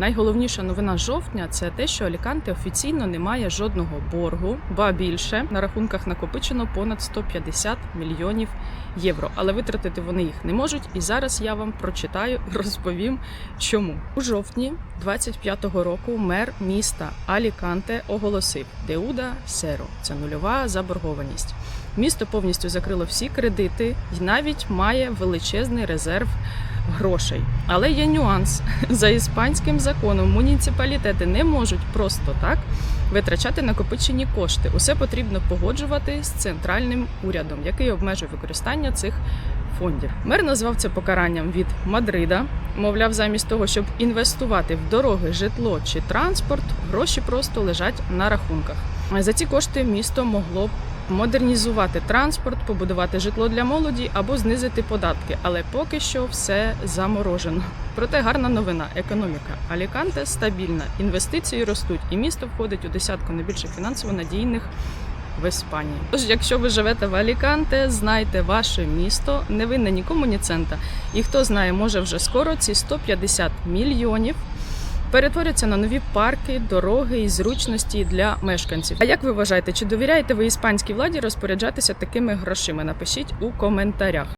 Найголовніша новина жовтня це те, що Аліканте офіційно не має жодного боргу, ба більше на рахунках накопичено понад 150 мільйонів євро. Але витратити вони їх не можуть. І зараз я вам прочитаю і розповім, чому у жовтні 25-го року мер міста Аліканте оголосив Деуда Серо. Це нульова заборгованість. Місто повністю закрило всі кредити і навіть має величезний резерв грошей. Але є нюанс. За іспанським законом муніципалітети не можуть просто так витрачати накопичені кошти. Усе потрібно погоджувати з центральним урядом, який обмежує використання цих фондів. Мер назвав це покаранням від Мадрида. Мовляв, замість того, щоб інвестувати в дороги, житло чи транспорт, гроші просто лежать на рахунках. За ці кошти місто могло б модернізувати транспорт, побудувати житло для молоді або знизити податки, але поки що все заморожено. Проте гарна новина: економіка Аліканте стабільна, інвестиції ростуть, і місто входить у десятку найбільших фінансово надійних в Іспанії. Тож, якщо ви живете в Аліканте, знайте ваше місто, не винне нікому ні цента. І хто знає, може вже скоро ці 150 мільйонів перетворяться на нові парки, дороги і зручності для мешканців. А як ви вважаєте, чи довіряєте ви іспанській владі розпоряджатися такими грошима? Напишіть у коментарях.